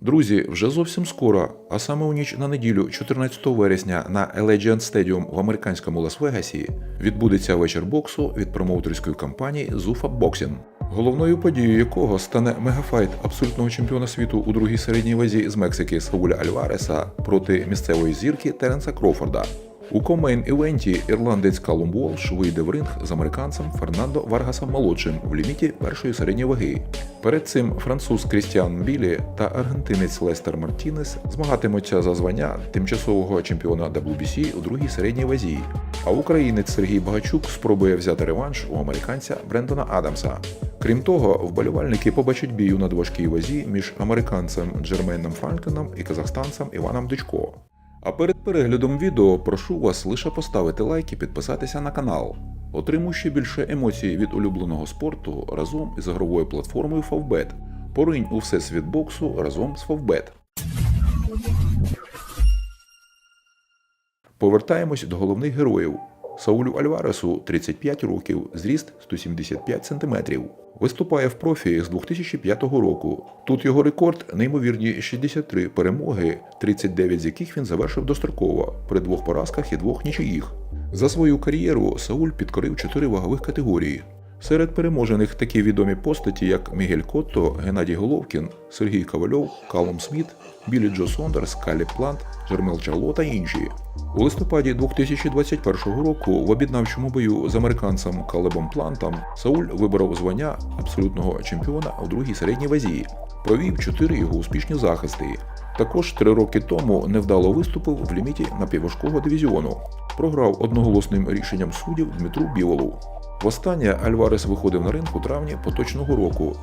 Друзі, вже зовсім скоро, а саме у ніч на неділю, 14 вересня, на Allegiant Stadium в американському Лас-Вегасі відбудеться вечір боксу від промоутерської компанії Zufa Boxing, головною подією якого стане мегафайт абсолютного чемпіона світу у другій середній вазі з Мексики Сауля Альвареса проти місцевої зірки Теренса Крофорда. У комейн івенті ірландець Калум Волш вийде в ринг з американцем Фернандо Варгасом молодшим в ліміті першої середньої ваги. Перед цим француз Крістіан Білі та аргентинець Лестер Мартінес змагатимуться за звання тимчасового чемпіона WBC у другій середній вазі. А українець Сергій Багачук спробує взяти реванш у американця Брендона Адамса. Крім того, вболівальники побачать бій у надважкій вазі між американцем Джермейном Франкліном і казахстанцем Іваном Дичко. А перед переглядом відео прошу вас лише поставити лайк і підписатися на канал. Отримуй ще більше емоцій від улюбленого спорту разом із ігровою платформою Favbet. Поринь у всесвіт боксу разом з Favbet. Повертаємось до головних героїв. Саулю Альваресу 35 років, зріст 175 см. Виступає в профі з 2005 року. Тут його рекорд неймовірні 63 перемоги, 39 з яких він завершив достроково при двох поразках і двох нічиїх. За свою кар'єру Сауль підкорив чотири вагових категорії. Серед переможених такі відомі постаті, як Мігель Котто, Геннадій Головкін, Сергій Ковальов, Калум Сміт, Білі Джо Сондерс, Калі Плант, Жермел Чарло та інші. У листопаді 2021 року в об'єднавчому бою з американцем Калебом Плантом Сауль виборов звання абсолютного чемпіона у другій середній вазі. Провів чотири його успішні захисти. Також три роки тому невдало виступив в ліміті напівважкого дивізіону. Програв одноголосним рішенням суддів Дмитру Білолу. Востаннє Альварес виходив на ринг у травні поточного року.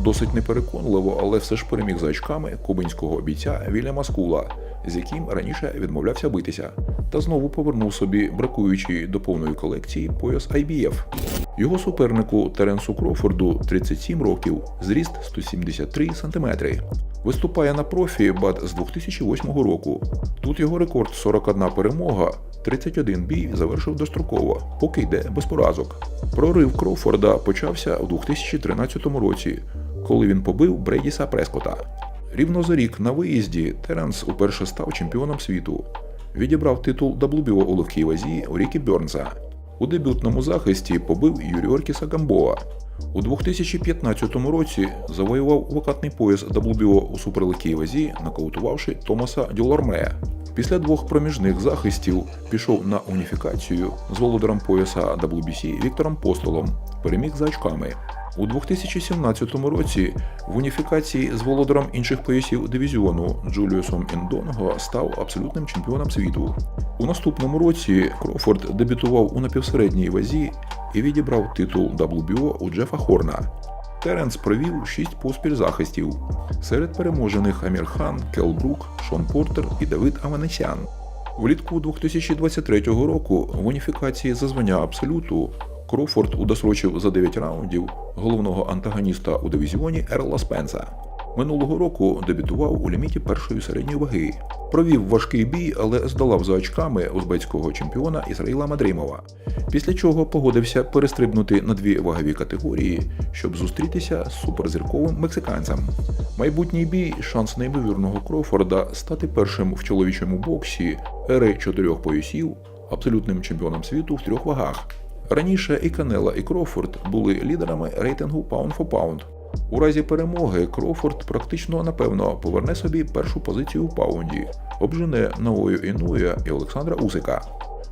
Досить непереконливо, але все ж переміг за очками кубинського бійця Вільяма Скула, з яким раніше відмовлявся битися, та знову повернув собі бракуючий до повної колекції пояс IBF. Його супернику Теренсу Крофорду 37 років, зріст 173 см. Виступає на профі бат з 2008 року. Тут його рекорд 41 перемога, 31 бій завершив достроково, поки йде без поразок. Прорив Кроуфорда почався у 2013 році, коли він побив Брейдіса Прескота. Рівно за рік на виїзді Теренс уперше став чемпіоном світу. Відібрав титул WBO у легкій вазі у Рікі Бьорнса. У дебютному захисті побив Юрій Оркіса Гамбоа. У 2015 році завоював вакантний пояс WBO у суперлегкій вазі, нокаутувавши Томаса Дюлармея. Після двох проміжних захистів пішов на уніфікацію з володарем пояса WBC Віктором Постолом, переміг за очками. У 2017 році в уніфікації з володарем інших поясів дивізіону Джуліусом Індонго став абсолютним чемпіоном світу. У наступному році Крофорд дебютував у напівсередній вазі і відібрав титул WBO у Джефа Хорна. Теренс провів шість поспіль захистів. Серед переможених Амір Хан, Кел Брук, Шон Портер і Давид Аванесян. Влітку 2023 року в уніфікації за звання Абсолюту Крофорд удосрочив за 9 раундів головного антагоніста у дивізіоні Ерла Спенса. Минулого року дебютував у ліміті першої середньої ваги. Провів важкий бій, але здолав за очками узбецького чемпіона Ісраїла Мадрімова. Після чого погодився перестрибнути на дві вагові категорії, щоб зустрітися з суперзірковим мексиканцем. Майбутній бій шанс неймовірного Крофорда стати першим в чоловічому боксі ери чотирьох поясів, абсолютним чемпіоном світу в трьох вагах. Раніше і Канела, і Крофорд були лідерами рейтингу Pound for Pound. У разі перемоги Крофорд практично напевно поверне собі першу позицію в паунді, обжене Наою Інуя і Олександра Усика.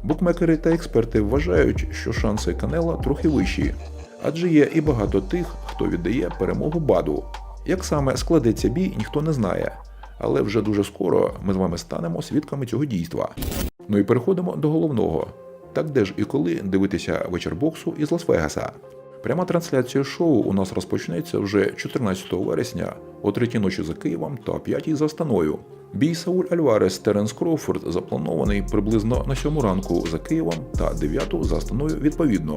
Букмекери та експерти вважають, що шанси Канела трохи вищі, адже є і багато тих, хто віддає перемогу баду. Як саме складеться бій, ніхто не знає, але вже дуже скоро ми з вами станемо свідками цього дійства. Ну і переходимо до головного. Так де ж і коли дивитися вечір боксу із Лас-Вегаса? Пряма трансляція шоу у нас розпочнеться вже 14 вересня о 3 ночі за Києвом та о 5 за Астаною. Бій Сауль Альварес Теренс Кроуфорд запланований приблизно на 7 ранку за Києвом та 9 за Астаною відповідно.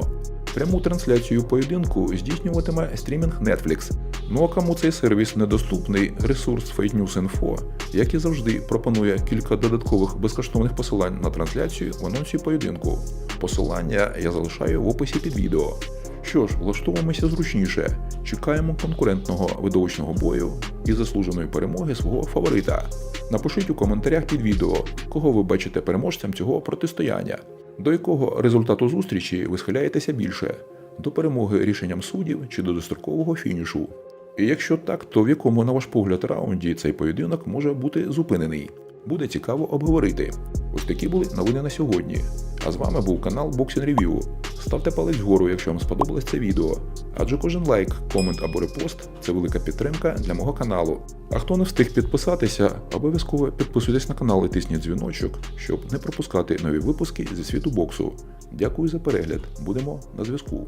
Пряму трансляцію поєдинку здійснюватиме стрімінг Netflix. Ну а кому цей сервіс недоступний, ресурс Fake News Info, як і завжди, пропонує кілька додаткових безкоштовних посилань на трансляцію в анонсі поєдинку. Посилання я залишаю в описі під відео. Що ж, влаштовуємося зручніше, чекаємо конкурентного видовищного бою і заслуженої перемоги свого фаворита. Напишіть у коментарях під відео, кого ви бачите переможцем цього протистояння, до якого результату зустрічі ви схиляєтеся більше до перемоги рішенням суддів чи до дострокового фінішу. І якщо так, то в якому, на ваш погляд, раунді цей поєдинок може бути зупинений? Буде цікаво обговорити. Ось такі були новини на сьогодні. А з вами був канал Boxing Review. Ставте палець вгору, якщо вам сподобалось це відео. Адже кожен лайк, комент або репост це велика підтримка для мого каналу. А хто не встиг підписатися, обов'язково підписуйтесь на канал і тисніть дзвіночок, щоб не пропускати нові випуски зі світу боксу. Дякую за перегляд. Будемо на зв'язку.